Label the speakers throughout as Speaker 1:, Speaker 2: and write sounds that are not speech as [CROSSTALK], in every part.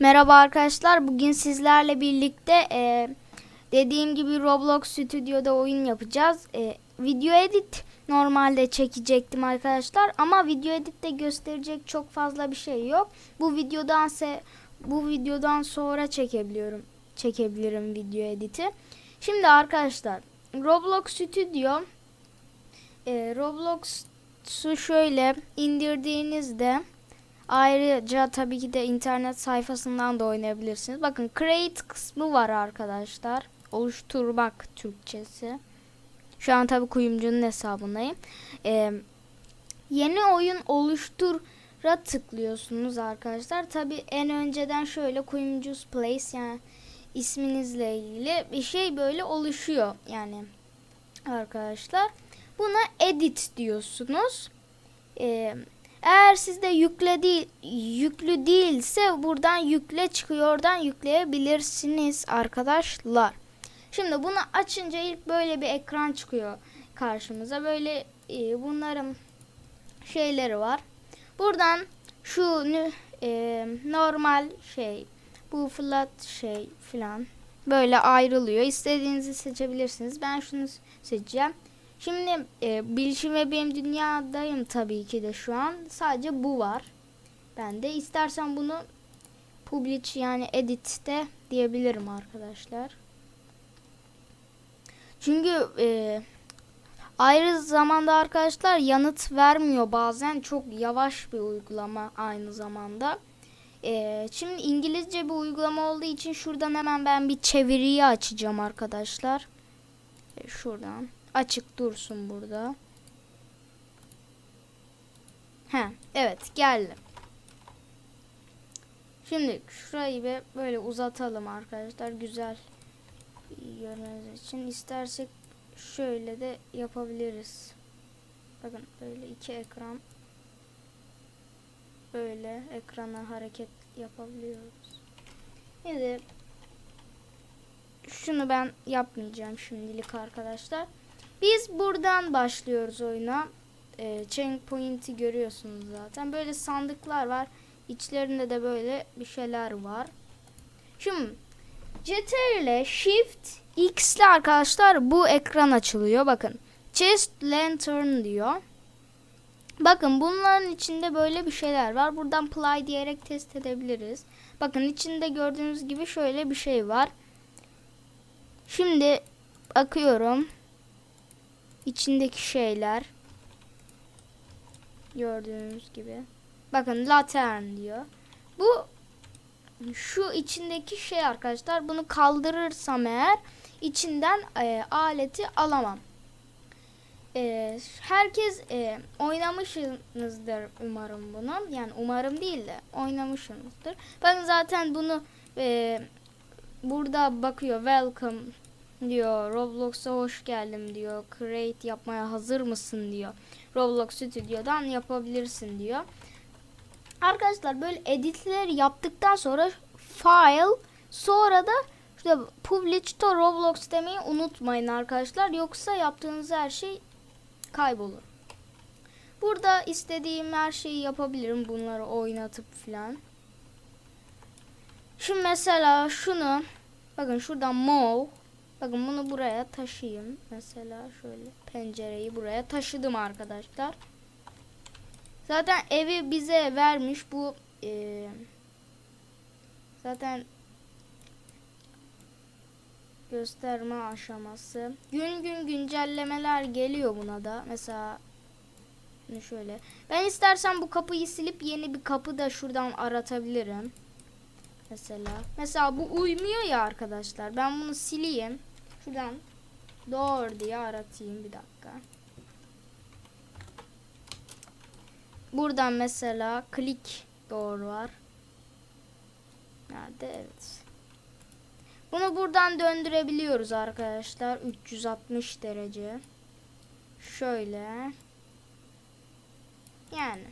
Speaker 1: Merhaba arkadaşlar. Bugün sizlerle birlikte e, dediğim gibi Roblox Studio'da oyun yapacağız. E, video edit normalde çekecektim arkadaşlar ama video editte gösterecek çok fazla bir şey yok. Bu videodan se bu videodan sonra çekebiliyorum. Çekebilirim video editi. Şimdi arkadaşlar Roblox Studio e, Roblox'u şöyle indirdiğinizde Ayrıca tabii ki de internet sayfasından da oynayabilirsiniz. Bakın create kısmı var arkadaşlar. Oluşturmak Türkçesi. Şu an tabii kuyumcunun hesabındayım. Ee, yeni oyun oluştura tıklıyorsunuz arkadaşlar. Tabii en önceden şöyle kuyumcus place yani isminizle ilgili bir şey böyle oluşuyor yani arkadaşlar. Buna edit diyorsunuz. Eee eğer sizde yükle değil, yüklü değilse buradan yükle çıkıyor. Oradan yükleyebilirsiniz arkadaşlar. Şimdi bunu açınca ilk böyle bir ekran çıkıyor karşımıza. Böyle e, bunların şeyleri var. Buradan şu e, normal şey, bu flat şey filan böyle ayrılıyor. İstediğinizi seçebilirsiniz. Ben şunu seçeceğim. Şimdi e, bilişim ve benim dünyadayım tabii ki de şu an. Sadece bu var. Ben de istersen bunu publish yani edit'te diyebilirim arkadaşlar. Çünkü e, ayrı zamanda arkadaşlar yanıt vermiyor bazen. Çok yavaş bir uygulama aynı zamanda. E, şimdi İngilizce bir uygulama olduğu için şuradan hemen ben bir çeviriyi açacağım arkadaşlar. E, şuradan açık dursun burada. He, evet geldi. Şimdi şurayı bir böyle uzatalım arkadaşlar. Güzel görmeniz için. istersek şöyle de yapabiliriz. Bakın böyle iki ekran böyle ekrana hareket yapabiliyoruz. Şimdi şunu ben yapmayacağım şimdilik arkadaşlar. Biz buradan başlıyoruz oyuna. E, checkpoint'i görüyorsunuz zaten. Böyle sandıklar var. İçlerinde de böyle bir şeyler var. Şimdi CTRL ile Shift X ile arkadaşlar bu ekran açılıyor. Bakın. Chest Lantern diyor. Bakın bunların içinde böyle bir şeyler var. Buradan play diyerek test edebiliriz. Bakın içinde gördüğünüz gibi şöyle bir şey var. Şimdi akıyorum içindeki şeyler gördüğünüz gibi. Bakın latern diyor. Bu şu içindeki şey arkadaşlar bunu kaldırırsam eğer içinden e, aleti alamam. E, herkes e, oynamışsınızdır umarım bunu. Yani umarım değil de oynamışsınızdır. Bakın zaten bunu e, burada bakıyor welcome diyor. Roblox'a hoş geldim diyor. Create yapmaya hazır mısın diyor. Roblox Studio'dan yapabilirsin diyor. Arkadaşlar böyle editler yaptıktan sonra file sonra da işte publish to Roblox demeyi unutmayın arkadaşlar. Yoksa yaptığınız her şey kaybolur. Burada istediğim her şeyi yapabilirim. Bunları oynatıp filan. Şimdi mesela şunu bakın şuradan move Bakın bunu buraya taşıyayım. Mesela şöyle pencereyi buraya taşıdım arkadaşlar. Zaten evi bize vermiş bu e, zaten gösterme aşaması. Gün gün güncellemeler geliyor buna da. Mesela şöyle. Ben istersen bu kapıyı silip yeni bir kapı da şuradan aratabilirim. Mesela. Mesela bu uymuyor ya arkadaşlar. Ben bunu sileyim. Şuradan doğru diye aratayım bir dakika. Buradan mesela klik doğru var. Nerede? Evet. Bunu buradan döndürebiliyoruz arkadaşlar. 360 derece. Şöyle. Yani.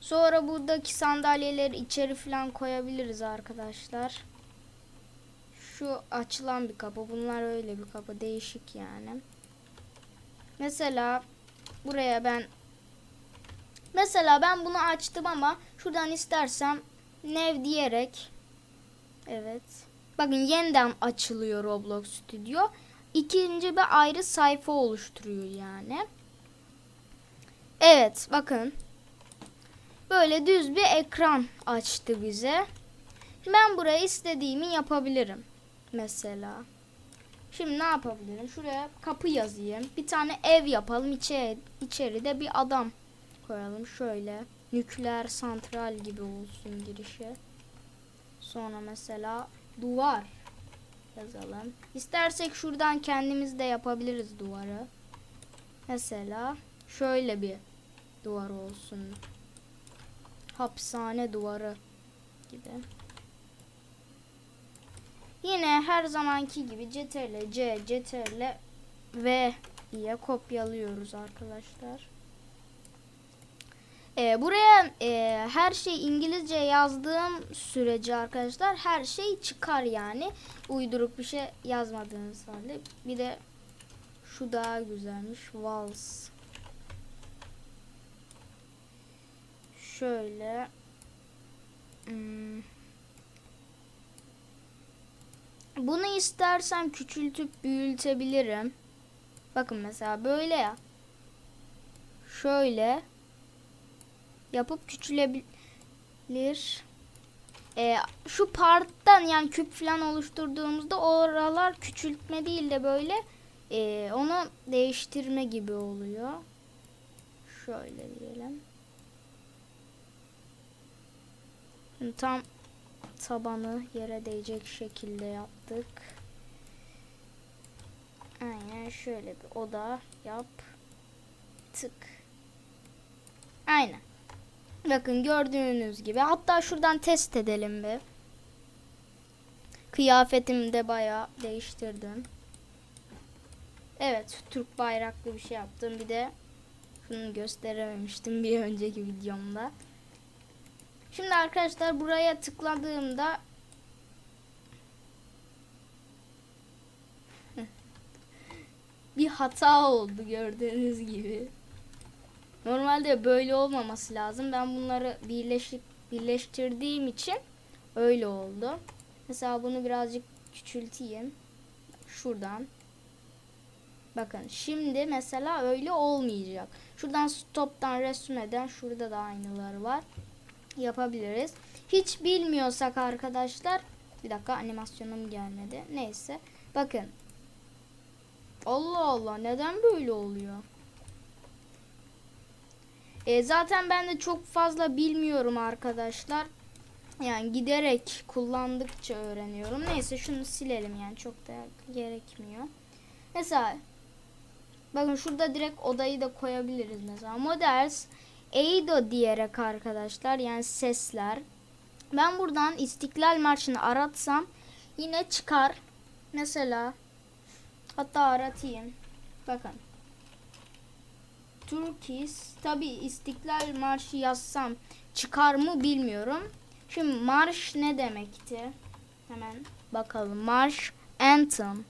Speaker 1: Sonra buradaki sandalyeleri içeri falan koyabiliriz arkadaşlar. Şu açılan bir kapı. Bunlar öyle bir kapı. Değişik yani. Mesela buraya ben mesela ben bunu açtım ama Şuradan istersem nev diyerek evet. Bakın yeniden açılıyor Roblox Studio. İkinci bir ayrı sayfa oluşturuyor yani. Evet bakın. Böyle düz bir ekran açtı bize. Ben buraya istediğimi yapabilirim. Mesela. Şimdi ne yapabilirim? Şuraya kapı yazayım. Bir tane ev yapalım. İçeri, içeride bir adam koyalım. Şöyle. Nükleer santral gibi olsun girişi. Sonra mesela duvar yazalım. İstersek şuradan kendimiz de yapabiliriz duvarı. Mesela şöyle bir duvar olsun. Hapishane duvarı gibi. Yine her zamanki gibi CTRL C, CTRL V diye kopyalıyoruz arkadaşlar. Ee, buraya e, her şey İngilizce yazdığım sürece arkadaşlar her şey çıkar yani. Uyduruk bir şey yazmadığınız halde. Bir de şu daha güzelmiş. Vals. Şöyle. Hmm. Bunu istersem küçültüp büyütebilirim. Bakın mesela böyle ya. Şöyle yapıp küçülebilir. Ee, şu parttan yani küp falan oluşturduğumuzda oralar küçültme değil de böyle e, onu değiştirme gibi oluyor. Şöyle diyelim. Tam tabanı yere değecek şekilde yaptık. Aynen şöyle bir oda yap. Tık. Aynen. Bakın gördüğünüz gibi. Hatta şuradan test edelim bir. Kıyafetimi de bayağı değiştirdim. Evet Türk bayraklı bir şey yaptım. Bir de şunu gösterememiştim bir önceki videomda. Şimdi arkadaşlar buraya tıkladığımda [LAUGHS] bir hata oldu gördüğünüz gibi. Normalde böyle olmaması lazım. Ben bunları birleşik birleştirdiğim için öyle oldu. Mesela bunu birazcık küçülteyim. Şuradan. Bakın şimdi mesela öyle olmayacak. Şuradan stop'tan resmeden şurada da aynıları var. Yapabiliriz. Hiç bilmiyorsak arkadaşlar bir dakika animasyonum gelmedi. Neyse. Bakın. Allah Allah neden böyle oluyor? E, zaten ben de çok fazla bilmiyorum arkadaşlar. Yani giderek kullandıkça öğreniyorum. Neyse şunu silelim yani çok da gerekmiyor. Mesela bakın şurada direkt odayı da koyabiliriz mesela. Models Eido diyerek arkadaşlar yani sesler. Ben buradan İstiklal Marşı'nı aratsam yine çıkar. Mesela hatta aratayım. Bakın. Turkis tabi İstiklal Marşı yazsam çıkar mı bilmiyorum. Şimdi marş ne demekti? Hemen bakalım. Marş anthem.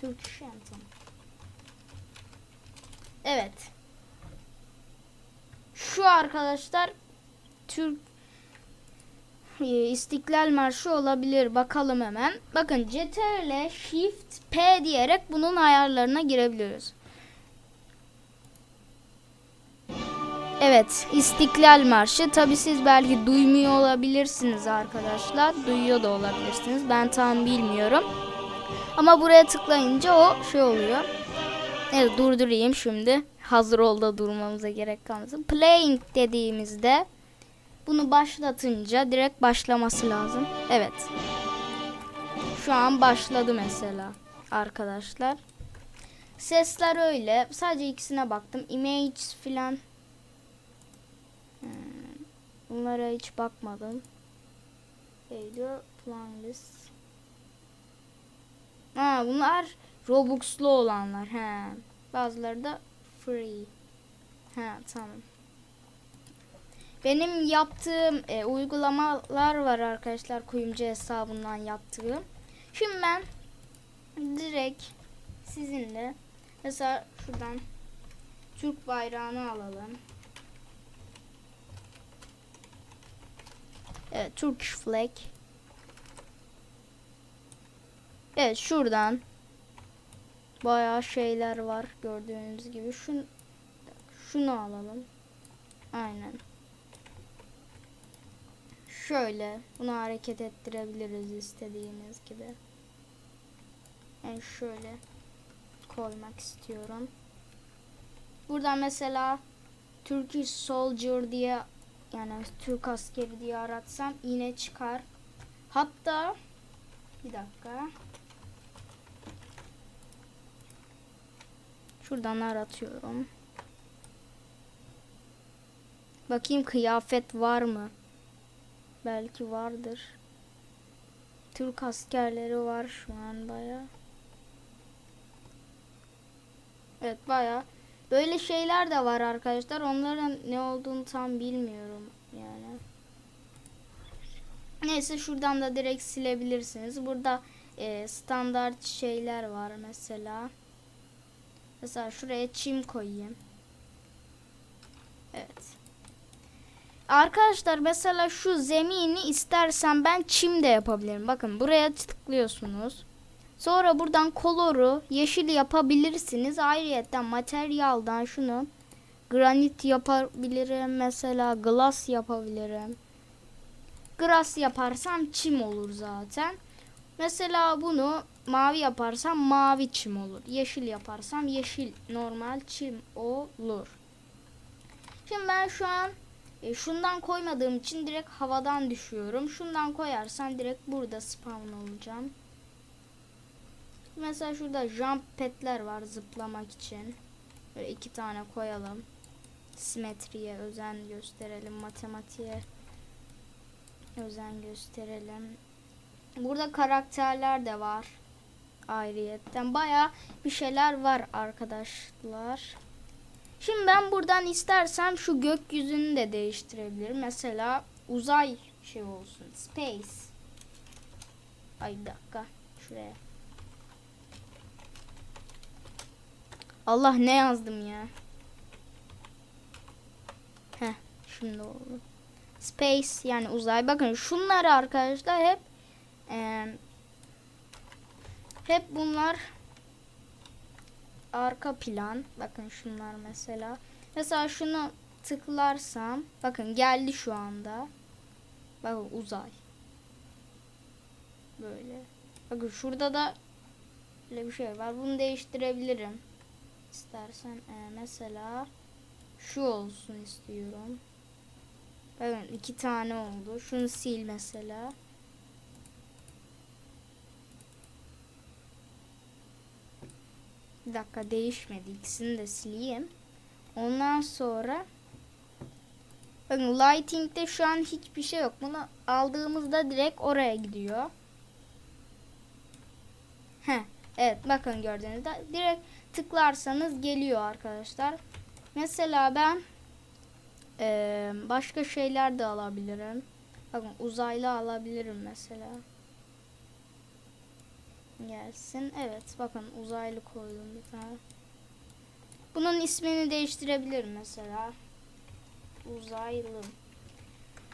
Speaker 1: Turkish anthem. Evet. Şu arkadaşlar Türk e, İstiklal Marşı olabilir. Bakalım hemen. Bakın CTRL Shift P diyerek bunun ayarlarına girebiliyoruz. Evet, İstiklal Marşı. Tabi siz belki duymuyor olabilirsiniz arkadaşlar. Duyuyor da olabilirsiniz. Ben tam bilmiyorum. Ama buraya tıklayınca o şey oluyor. Evet, durdurayım şimdi. Hazır ol da durmamıza gerek kalmasın. Playing dediğimizde bunu başlatınca direkt başlaması lazım. Evet. Şu an başladı mesela arkadaşlar. Sesler öyle. Sadece ikisine baktım. Image filan Hmm. Bunlara hiç bakmadım. Neydi? Playlist. Ha bunlar Robux'lu olanlar. He. Bazıları da free. Ha tamam. Benim yaptığım e, uygulamalar var arkadaşlar kuyumcu hesabından yaptığım. Şimdi ben direkt sizinle mesela şuradan Türk bayrağını alalım. Evet Turkish flag. Evet şuradan bayağı şeyler var gördüğünüz gibi. Şun, şunu alalım. Aynen. Şöyle bunu hareket ettirebiliriz istediğimiz gibi. Yani şöyle koymak istiyorum. Buradan mesela Turkish soldier diye yani Türk askeri diye aratsam yine çıkar. Hatta bir dakika. Şuradan aratıyorum. Bakayım kıyafet var mı? Belki vardır. Türk askerleri var şu an baya. Evet baya. Böyle şeyler de var arkadaşlar. Onların ne olduğunu tam bilmiyorum yani. Neyse şuradan da direkt silebilirsiniz. Burada e, standart şeyler var mesela. Mesela şuraya çim koyayım. Evet. Arkadaşlar mesela şu zemini istersen ben çim de yapabilirim. Bakın buraya tıklıyorsunuz. Sonra buradan koloru yeşil yapabilirsiniz. Ayrıca materyaldan şunu granit yapabilirim. Mesela glass yapabilirim. Glass yaparsam çim olur zaten. Mesela bunu mavi yaparsam mavi çim olur. Yeşil yaparsam yeşil normal çim olur. Şimdi ben şu an e, şundan koymadığım için direkt havadan düşüyorum. Şundan koyarsam direkt burada spawn olacağım. Mesela şurada jump pad'ler var zıplamak için. Böyle iki tane koyalım. Simetriye özen gösterelim. Matematiğe özen gösterelim. Burada karakterler de var. Ayrıyetten baya bir şeyler var arkadaşlar. Şimdi ben buradan istersem şu gökyüzünü de değiştirebilirim. Mesela uzay şey olsun. Space. Ay dakika. Şuraya. Allah ne yazdım ya. Heh şimdi oldu. Space yani uzay. Bakın şunları arkadaşlar hep e, hep bunlar arka plan. Bakın şunlar mesela. Mesela şunu tıklarsam bakın geldi şu anda. Bakın uzay. Böyle. Bakın şurada da böyle bir şey var. Bunu değiştirebilirim. İstersen e, mesela şu olsun istiyorum. Bakın iki tane oldu. Şunu sil mesela. Bir dakika değişmedi. İkisini de sileyim. Ondan sonra bakın lighting'de şu an hiçbir şey yok. Bunu aldığımızda direkt oraya gidiyor. He, evet bakın gördüğünüzde direkt tıklarsanız geliyor arkadaşlar. Mesela ben ee, başka şeyler de alabilirim. Bakın uzaylı alabilirim mesela. Gelsin. Evet bakın uzaylı koydum bir tane. Bunun ismini değiştirebilirim mesela. Uzaylı.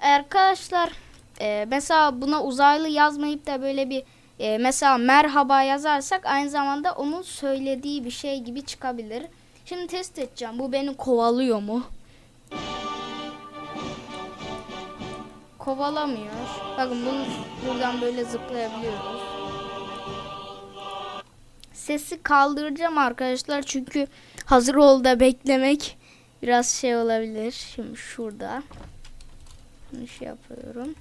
Speaker 1: Arkadaşlar e, mesela buna uzaylı yazmayıp da böyle bir e, mesela merhaba yazarsak aynı zamanda onun söylediği bir şey gibi çıkabilir. Şimdi test edeceğim. Bu beni kovalıyor mu? Kovalamıyor. Bakın bunu buradan böyle zıplayabiliyoruz. Sesi kaldıracağım arkadaşlar çünkü hazır ol da beklemek biraz şey olabilir. Şimdi şurada. Bunu şey yapıyorum.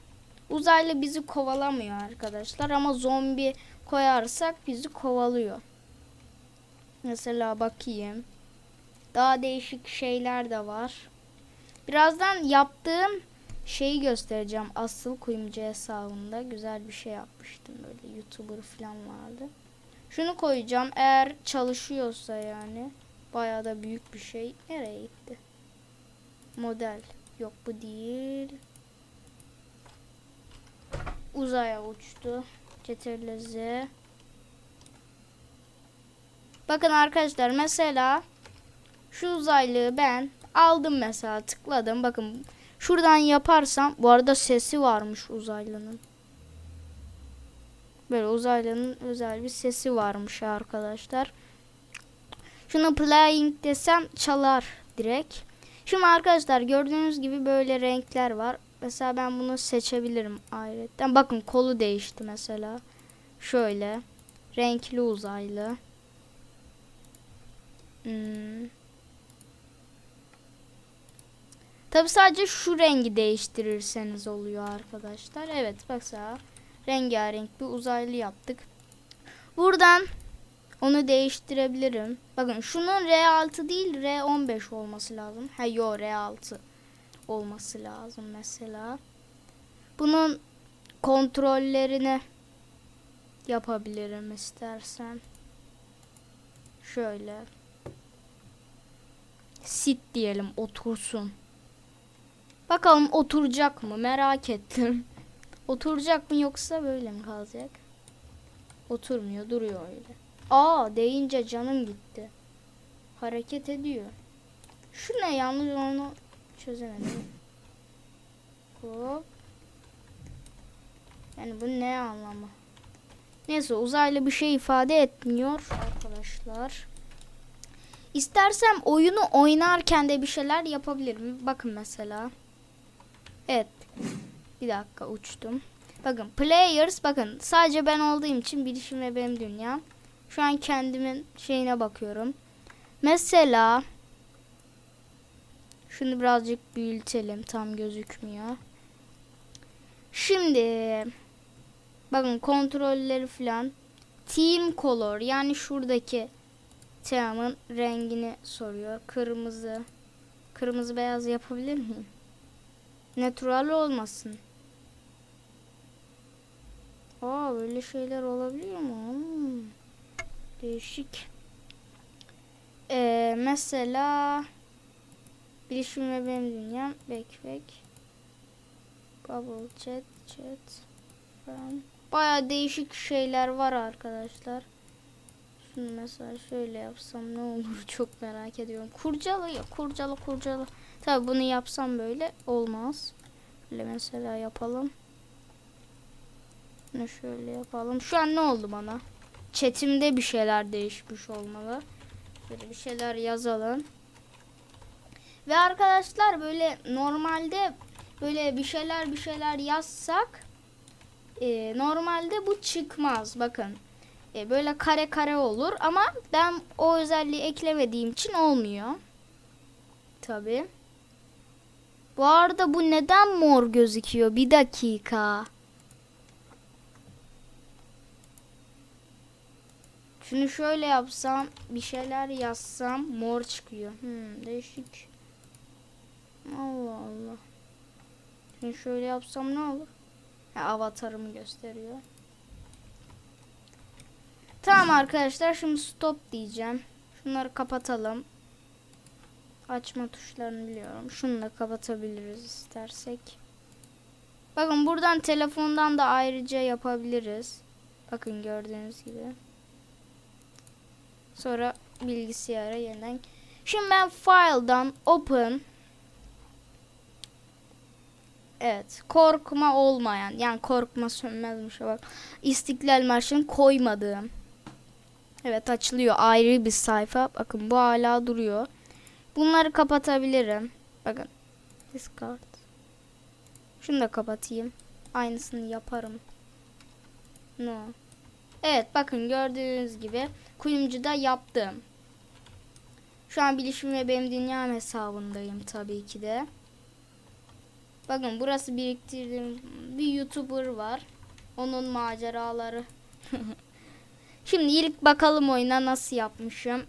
Speaker 1: Uzaylı bizi kovalamıyor arkadaşlar ama zombi koyarsak bizi kovalıyor. Mesela bakayım. Daha değişik şeyler de var. Birazdan yaptığım şeyi göstereceğim. Asıl kuyumcu hesabında güzel bir şey yapmıştım. Böyle YouTuber falan vardı. Şunu koyacağım. Eğer çalışıyorsa yani. Bayağı da büyük bir şey. Nereye gitti? Model. Yok bu değil. Uzaya uçtu. Ctrl Z. Bakın arkadaşlar mesela şu uzaylıyı ben aldım mesela tıkladım. Bakın Şuradan yaparsam bu arada sesi varmış uzaylının. Böyle uzaylının özel bir sesi varmış arkadaşlar. Şunu playing desem çalar direkt. Şimdi arkadaşlar gördüğünüz gibi böyle renkler var. Mesela ben bunu seçebilirim ayrıca. Bakın kolu değişti mesela. Şöyle. Renkli uzaylı. Hmm. Tabi sadece şu rengi değiştirirseniz oluyor arkadaşlar. Evet mesela rengarenk bir uzaylı yaptık. Buradan onu değiştirebilirim. Bakın şunun R6 değil R15 olması lazım. Ha yo R6 olması lazım mesela. Bunun kontrollerini yapabilirim istersen. Şöyle. Sit diyelim otursun. Bakalım oturacak mı merak ettim. [LAUGHS] oturacak mı yoksa böyle mi kalacak? Oturmuyor duruyor öyle. Aa deyince canım gitti. Hareket ediyor. Şu ne yalnız onu çözemedim. Hop. Yani bu ne anlamı? Neyse uzaylı bir şey ifade etmiyor arkadaşlar. İstersem oyunu oynarken de bir şeyler yapabilirim. Bakın mesela. Evet. Bir dakika uçtum. Bakın players bakın sadece ben olduğum için bilişim ve benim dünyam. Şu an kendimin şeyine bakıyorum. Mesela şunu birazcık büyütelim. Tam gözükmüyor. Şimdi bakın kontrolleri falan team color yani şuradaki team'ın rengini soruyor. Kırmızı. Kırmızı beyaz yapabilir miyim? Natural olmasın. Aa böyle şeyler olabiliyor mu? Hmm. Değişik. Ee, mesela bilişim ve benim dünyam backpack bubble chat chat falan. Baya değişik şeyler var arkadaşlar. Şunu mesela şöyle yapsam ne olur [LAUGHS] çok merak ediyorum. Kurcala ya kurcala kurcala. Tabi bunu yapsam böyle olmaz. Böyle mesela yapalım. Bunu şöyle yapalım. Şu an ne oldu bana? Chatimde bir şeyler değişmiş olmalı. Böyle bir şeyler yazalım. Ve arkadaşlar böyle normalde böyle bir şeyler bir şeyler yazsak e, normalde bu çıkmaz. Bakın e, böyle kare kare olur ama ben o özelliği eklemediğim için olmuyor. Tabi. Bu arada bu neden mor gözüküyor? Bir dakika. Şunu şöyle yapsam, bir şeyler yazsam mor çıkıyor. Hmm, değişik. Allah Allah. Şimdi şöyle yapsam ne olur? Ha, avatarımı gösteriyor. Tamam arkadaşlar şimdi stop diyeceğim. Şunları kapatalım. Açma tuşlarını biliyorum. Şunu da kapatabiliriz istersek. Bakın buradan telefondan da ayrıca yapabiliriz. Bakın gördüğünüz gibi. Sonra bilgisayara yeniden. Şimdi ben file'dan open Evet. Korkma olmayan. Yani korkma sönmezmiş bak. İstiklal Marşı'nı koymadığım. Evet açılıyor. Ayrı bir sayfa. Bakın bu hala duruyor. Bunları kapatabilirim. Bakın. Discard. Şunu da kapatayım. Aynısını yaparım. No. Evet bakın gördüğünüz gibi kuyumcuda yaptım. Şu an bilişim ve benim dünyam hesabındayım tabii ki de. Bakın burası biriktirdiğim bir YouTuber var. Onun maceraları. [LAUGHS] Şimdi ilk bakalım oyuna nasıl yapmışım.